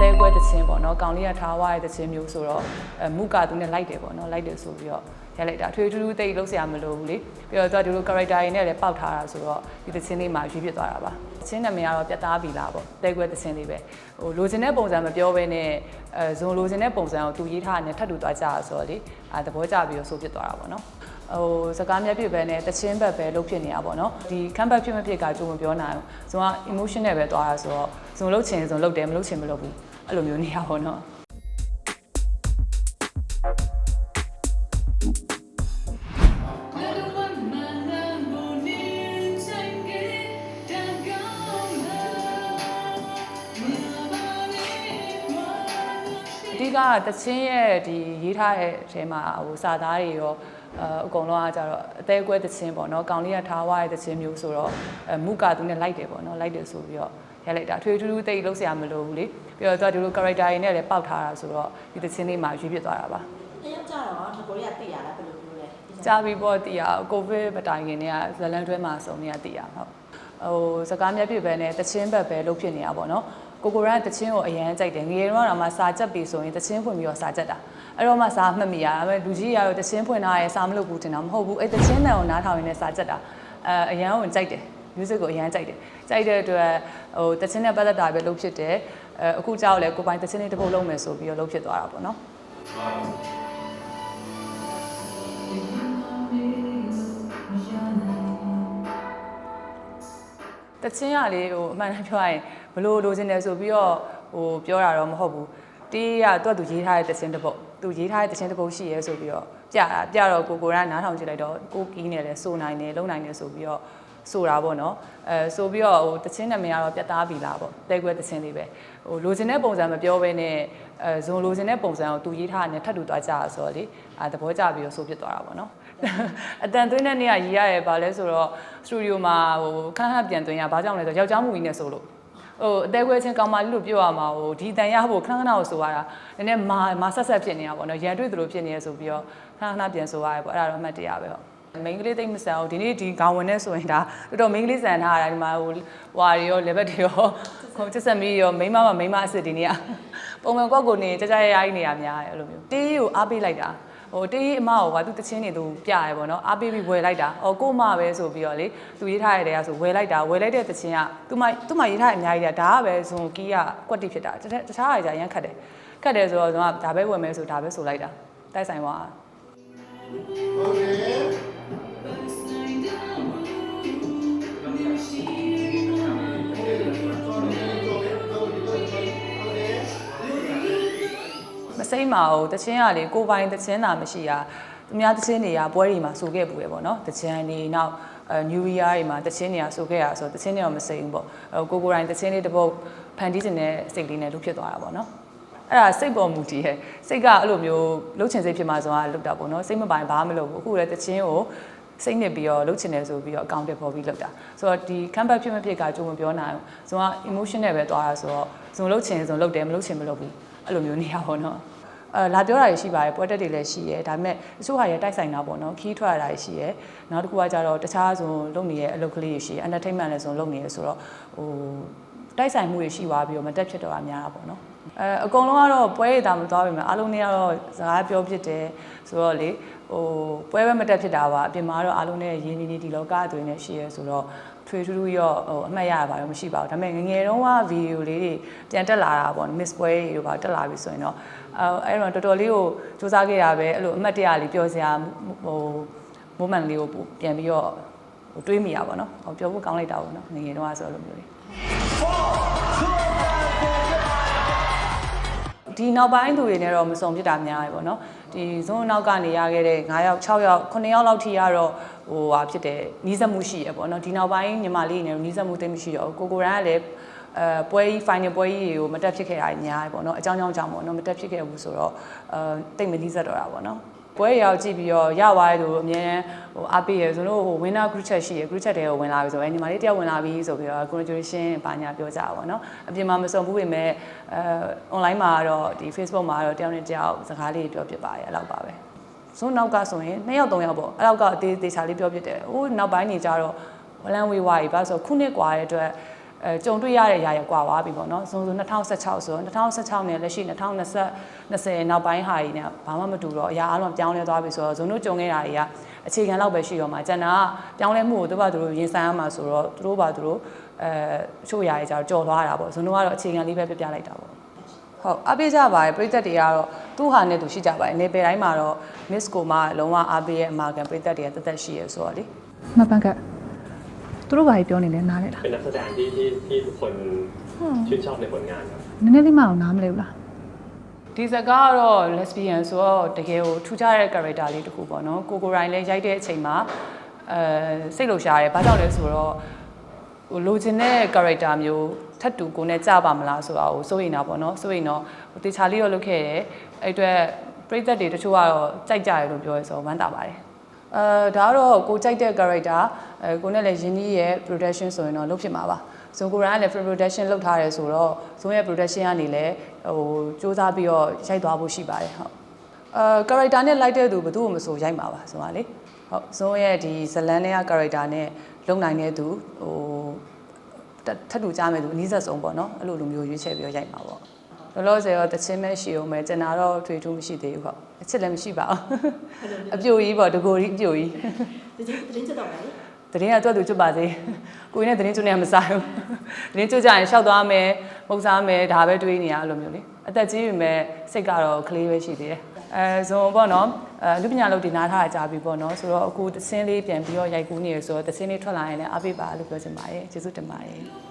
တဲကွဲတခြင်းပေါ့နော်ကောင်လေးကထားဝါရဲ့တခြင်းမျိုးဆိုတော့အဲမုကသူနဲ့လိုက်တယ်ပေါ့နော်လိုက်တယ်ဆိုပြီးတော့ရိုက်လိုက်တာအထွေထူးထူးတိတ်လုံးစရာမလိုဘူးလေပြီးတော့သူကဒီလို character တွေနဲ့လည်းပေါက်ထားတာဆိုတော့ဒီတခြင်းလေးမှာရွေးပြစ်သွားတာပါတခြင်းနာမည်ကတော့ပြတ်သားပြီလားပေါ့တဲကွဲတခြင်းလေးပဲဟိုလိုချင်တဲ့ပုံစံမပြောဘဲနဲ့အဲဇွန်လိုချင်တဲ့ပုံစံကိုသူရေးထားတဲ့ထပ်တူသွားကြတာဆိုတော့လေအဲသဘောကျပြီးတော့ဆိုပြစ်သွားတာပေါ့နော်ဟိုစကားများပြစ်ပဲနဲ့တချင်းဘက်ပဲလုပ်ဖြစ်နေတာပေါ့နော်ဒီ campus ဖြစ်မဖြစ်ကကြိုးမပြောနိုင်ဘူးဇုံက emotion နဲ့ပဲသွားတာဆိုတော့ဇုံလုပ်ချင်ဇုံလုပ်တယ်မလုပ်ချင်မလုပ်ဘူး အဲ့လိုမျိုးနေရပါတော့နော်အဓိကတချင်းရဲ့ဒီရေးထားတဲ့အထဲမှာဟိုစာသားတွေရောအအကုန်လုံးကကြတော့အသေးကွဲတချင်းပေါ့နော်ကောင်လေးကထားဝါရဲ့တချင်းမျိုးဆိုတော့အမုကသူနဲ့လိုက်တယ်ပေါ့နော်လိုက်တယ်ဆိုပြီးတော့ရိုက်လိုက်တာအထွေထူးထူးတိတ်လုံးစရာမလိုဘူးလေ ပြီးတော့သူကဒီလို character တွေနဲ့လည်းပေါက်ထားတာဆိုတော့ဒီတချင်းလေးမှာရွေးပြစ်သွားတာပါတယောက်ကြတော့ဒီကိုရီးယားသိရလားဘယ်လိုမျိုးလဲကြာပြီပေါ့တည်ရကိုဗစ်မတိုင်ခင်တည်းကဇလန်တွဲမှာစုံနေရတည်ရဟုတ်ဟိုစကားများပြစ်ပဲနဲ့တချင်းဘက်ပဲလုပ်ဖြစ်နေတာပေါ့နော်ကိုကိုရန်ကတချင်းကိုအရန်ကြိုက်တယ်ငယ်တော့တော့မှစာချက်ပြီဆိုရင်တချင်းဖွင့်ပြီးတော့စာချက်တာအဲ့တော့မှစာမှတ်မိရဒါပေမဲ့လူကြီးရတော့တချင်းဖွင့်ထားရဲစာမလုပ်ဘူးတင်တာမဟုတ်ဘူးအဲ့တချင်းတန်ကိုနားထောင်ရင်းနဲ့စာချက်တာအဲအရန်ကိုကြိုက်တယ် music ကိုအရန်ကြိုက်တယ် ကြိုက်တဲ့အတွက်ဟိုတချင်းနဲ့ပတ်သက်တာပဲလုပ်ဖြစ်တယ်အဲအခုကြောက်လဲကိုပိုင်တချင်းလေးတစ်ပုတ်လုံးမယ်ဆိုပြီးတော့လုပ်ဖြစ်သွားတာပေါ့နော်တချင်းရလေးဟိုအမှန်တမ်းပြောရရင်ဘလို့လိုချင်တယ်ဆိုပြီးတော့ဟိုပြောတာတော့မဟုတ်ဘူးတီးရသူကသူရေးထားတဲ့တချင်းတစ်ပုတ်သူရေးထားတဲ့တချင်းတစ်ပုတ်ရှိရဲဆိုပြီးတော့ပြတာပြတော့ကိုကိုရနားထောင်ကြည့်လိုက်တော့ကိုကီးနေလဲစိုးနိုင်တယ်လုံနိုင်တယ်ဆိုပြီးတော့ ဆိုတာပေါ့နော်အဲဆိုပြီးတော့ဟိုတချင်းနာမည်ကတော့ပြတ်သားပြီလားပေါ့တဲကွဲတချင်းလေးပဲဟိုလိုချင်တဲ့ပုံစံမပြောဘဲနဲ့အဲဇွန်လိုချင်တဲ့ပုံစံကိုသူရေးထားတဲ့ထပ်တူသွားကြတာဆိုတော့လေအဲသဘောကျပြီးတော့ဆိုဖြစ်သွားတာပေါ့နော်အတန်သွင်းတဲ့နေ့ကရေးရရဲပါလဲဆိုတော့စတူဒီယိုမှာဟိုခန်းခန်းပြန်သွင်းရဘာကြောင့်လဲဆိုတော့ယောက်ျားမူကြီးနဲ့ဆိုလို့ဟိုအသေးခွဲချင်းကောင်မလေးလို့ပြောရမှာဟိုဒီတန်ရဖို့ခဏခဏကိုဆိုရတာနည်းနည်းမာမာဆက်ဆက်ဖြစ်နေတာပေါ့နော်ရန်တွေ့သလိုဖြစ်နေရဆိုပြီးတော့ခဏခဏပြန်ဆိုရတယ်ပေါ့အဲ့ဒါတော့အမှတ်တရပဲဟုတ် မိန်းကလေးသိမ့်မဆန်ဘူးဒီနေ့ဒီခေါင်းဝင်နေဆိုရင်ဒါတော်တော်မိန်းကလေးဆန်ထားတာဒီမှာဟိုဝါရီရောလေဘက်တွေရောဟိုချက်ဆက်မီရောမိန်းမမမိန်းမအစ်စ်ဒီနေ့ကပုံမှန်ကွက်ကိုနေကြကြရရကြီးနေရများတယ်အဲ့လိုမျိုးတေးကိုအားပေးလိုက်တာဟိုတေးအမကိုကသူတချင်းနေသူပြရဲပေါ့နော်အားပေးပြီးဝယ်လိုက်တာဟောကို့မပဲဆိုပြီးတော့လေသူရေးထားရတဲ့ကဆိုဝယ်လိုက်တာဝယ်လိုက်တဲ့တချင်းကသူမသူမရေးထားတဲ့အများကြီးတာဒါကပဲဇွန်ကီးကကွက်တိဖြစ်တာတတခြားအရာကြီးရမ်းခတ်တယ်ခတ်တယ်ဆိုတော့ဇွန်ကဒါပဲဝယ်မယ်ဆိုဒါပဲဆိုလိုက်တာတိုက်ဆိုင်သွားမ စိမ့်ပါဘူးတချင်းကလေကိုပိုင်တချင်းတာမရှိတာသူများတချင်းတွေကပွဲတွေမှာဆိုခဲ့ပူတယ်ပေါ့နော်တချင်းတွေနောက်အဲ New Year တွေမှာတချင်းတွေကဆိုခဲ့ရဆိုတော့တချင်းတွေတော့မစိမ့်ဘူးပေါ့အဲကိုကိုတိုင်းတချင်းလေးတစ်ပုတ်ဖန်တီးခြင်းနဲ့စိတ်လေးနဲ့လုပ်ဖြစ်သွားတာပေါ့နော်အဲ့ဒါစိတ်ပေါ်မူတည်ရဲ့စိတ်ကအဲ့လိုမျိုးလှုပ်ချင်စိတ်ဖြစ်မှဆိုတာလှုပ်တာပေါ့နော်စိတ်မပိုင်ဘာမှမလုပ်ဘူးအခုလည်းတချင်းကိုစိတ်နစ်ပြီးတော့လှုပ်ချင်တယ်ဆိုပြီးတော့အကောင့်တက်ပေါ်ပြီးလှုပ်တာဆိုတော့ဒီ campus ဖြစ်မဖြစ်ကကြိုးမပြောနိုင်ဘူးဇုံက emotion နဲ့ပဲသွားတာဆိုတော့ဇုံလှုပ်ချင်ဇုံလှုပ်တယ်မလှုပ်ချင်မလှုပ်ဘူးအဲ့လိုမျိုးနေရပါတော့ အဲလာပြောတာတွေရှိပါတယ်ပွဲတက်တွေလည်းရှိရဲဒါပေမဲ့တချို့ဟာတွေတိုက်ဆိုင်တာပေါ့နော်ခီးထွက်ရတာတွေရှိရဲနောက်တစ်ခုကကြတော့တခြားဆိုလုပ်နေတဲ့အလုပ်ကလေးတွေရှိရဲ entertainment လည်းဆိုလုပ်နေရဆိုတော့ဟိုတိုက်ဆိုင်မှုတွေရှိသွားပြီးတော့မတက်ဖြစ်တော့တာများတာပေါ့နော်အဲအကုန်လုံးကတော့ပွဲရတာမသွားပြီမှာအားလုံးတွေကတော့စကားပြောဖြစ်တယ်ဆိုတော့လေဟိုပွဲပဲမတက်ဖြစ်တာပါအပြင်မှာတော့အားလုံးနဲ့ရင်းနှီးနေဒီလောကအသွင်နဲ့ရှိရဲဆိုတော့ထွေထူးထူးရောဟိုအမှတ်ရတာပါတော့မရှိပါဘူးဒါပေမဲ့ငယ်ငယ်တုန်းကဗီဒီယိုလေးတွေပြန်တက်လာတာပေါ့ miss ပွဲတွေတို့ပါတက်လာပြီဆိုရင်တော့ အဲအဲ့တော့တော်တော်လေးကိုစူးစမ်းခဲ့တာပဲအဲ့လိုအမှတ်တရလေးပြောစရာဟို moment လေးကိုပြန်ပြီးတော့ဟိုတွေးမိတာပေါ့နော်ဟိုပြောဖို့ကောင်းလိုက်တာပေါ့နော်ငယ်ငယ်တုန်းကဆိုလိုမျိုးလေးဒီနောက်ပိုင်းသူတွေနဲ့တော့မစုံဖြစ်တာများတယ်ပေါ့နော်ဒီဇွန်နောက်ကနေရခဲ့တဲ့9ယောက်6ယောက်9ယောက်လောက်ထိရတော့ဟိုဟာဖြစ်တယ်နီးစပ်မှုရှိရပေါ့နော်ဒီနောက်ပိုင်းညီမလေးတွေနဲ့နီးစပ်မှုသိမ်းမရှိတော့ဘူးကိုကိုရန်ကလည်း အဲပွဲကြီး final ပွဲကြီးတွေကိုမတက်ဖြစ်ခဲ့တာများတယ်ပေါ့နော်အကြောင်းကြောင်းကြောင့်ပေါ့နော်မတက်ဖြစ်ခဲ့ဘူးဆိုတော့အဲတိတ်မနီးစပ်တော့တာပေါ့နော်ပွဲရောက်ကြည့်ပြီးတော့ရသွားတဲ့သူအမြဲဟိုအားပေးရဆိုတော့ဟို winner group chat ရှိရ group chat တွေကိုဝင်လာပြီဆိုတော့ညီမလေးတယောက်ဝင်လာပြီဆိုပြီးတော့ congratulation ဘာညာပြောကြတာပေါ့နော်အပြင်မှာမစုံဘူးပေမဲ့အဲ online မှာတော့ဒီ Facebook မှာတော့တယောက်နဲ့တယောက်စကားလေးပြောပြပါရဲ့အဲ့လောက်ပါပဲဆိုနောက်ကဆိုရင်2ယောက်3ယောက်ပေါ့အဲ့လောက်ကအသေးသေးချာလေးပြောပြတယ်ဟိုနောက်ပိုင်းနေကြတော့ဝလန်ဝေးဝါကြီးပါဆိုခုနှစ်กว่าတဲ့အတွက် အဲအဲကြုံတွေ့ရတဲ့အရာရကွာသွားပြီပေါ့နော်ဆိုဆို2016ဆိုတော့2016နဲ့လက်ရှိ2020 20နောက်ပိုင်းဟာကြီးနဲ့ဘာမှမတူတော့အရာအလုံးပြောင်းလဲသွားပြီဆိုတော့ဇုံတို့ကြုံခဲ့တာတွေကအခြေခံလောက်ပဲရှိတော့မှာကျန်တာကပြောင်းလဲမှုကိုသူ့ဘာသူတို့ရင်ဆိုင်ရမှာဆိုတော့သူတို့ဘာသူတို့အဲချို့အရာတွေကြတော့ကြော်သွားတာပေါ့ဇုံတို့ကတော့အခြေခံလေးပဲပြပြလိုက်တာပေါ့ဟုတ်အားပေးကြပါတယ်ပြည်သက်တွေကတော့သူ့ဟာနဲ့သူရှိကြပါတယ်နေပယ်တိုင်းမှာတော့ miss ကိုမှလုံးဝအားပေးရဲ့အမာကန်ပြည်သက်တွေကတက်တက်ရှိရဲဆိုတော့လေမပန်းက သူတို့ဘာကြီးပြောနေလဲနားလဲလား เป็นนักแสดงที่ที่ที่ทุกคนชื่นชอบในผลงานครับ နည်းနည်းလေးမအောင်နားမလဲဘူးလား ဒီဇာတ်ကားကတော့ lesbian ဆိုတော့တကယ်ကိုထူးခြားတဲ့ character လေးတစ်ခုပေါ့နော်ကိုကိုရိုင်းလည်းရိုက်တဲ့အချိန်မှာအဲစိတ်လှုပ်ရှားတယ်ဘာကြောင့်လဲဆိုတော့ဟိုလိုချင်တဲ့ character မျိုးထပ်တူကိုနဲ့ကြပါမလားဆိုတာကိုစိုးရိမ်တာပေါ့နော်စိုးရိမ်တော့ဟိုတေချာလေးတော့လုပ်ခဲ့တယ်အဲ့အတွက်ပြည်သက်တွေတချို့ကတော့ကြိုက်ကြတယ်လို့ပြောရဲဆိုတော့ဝမ်းသာပါတယ် အဲဒါကတော့ကိုကြိုက်တဲ့ character အဲကိုနဲ့လည်းယင်းကြီးရဲ့ production ဆိုရင်တော့လုပ်ဖြစ်မှာပါဇုံကိုရန်ကလည်း production လုပ်ထားတယ်ဆိုတော့ဇုံရဲ့ production ကနေလည်းဟိုစူးစမ်းပြီးတော့ရိုက်သွားဖို့ရှိပါတယ်ဟုတ်အဲ character နဲ့လိုက်တဲ့သူဘယ်သူမှမဆိုရိုက်မှာပါဆိုပါလေဟုတ်ဇုံရဲ့ဒီဇလန်နဲ့က character နဲ့လုံနိုင်တဲ့သူဟိုတက်ထပ်တူကြားမဲ့သူအနည်းဆက်ဆုံးပေါ့နော်အဲ့လိုလိုမျိုးရွေးချယ်ပြီးတော့ရိုက်မှာပေါ့လောလောဆယ်တော့တချင်းမဲ့ရှိအောင်ပဲကျန်တာတော့ထွေထူးမရှိသေးဘူးဟုတ် အချစ်လည်းမရှိပါဘူးအပြိုကြီးပေါ့တကိုကြီးအပြိုကြီးဒီချင်းတင်းချက်တော့မယ်တရင်ကတော့သူကျွတ်ပါစေကိုင်းနဲ့တရင်ကျွတ်နေမစားဘူးတရင်ကျွတ်ကြရင်ရှောက်သွားမယ်မုတ်စားမယ်ဒါပဲတွေးနေရအဲ့လိုမျိုးလေအသက်ကြီးပြီမဲ့စိတ်ကတော့ကလေးပဲရှိသေးတယ်အဲဆိုပေါ့နော်အဲလူပညာလုပ်တင်နားထားတာကြာပြီပေါ့နော်ဆိုတော့အခုသင်းလေးပြန်ပြီးတော့ရိုက်ကူးနေရဆိုတော့သင်းလေးထွက်လာရင်လည်းအားပေးပါလို့ပြောချင်ပါတယ်ကျေးဇူးတင်ပါတယ်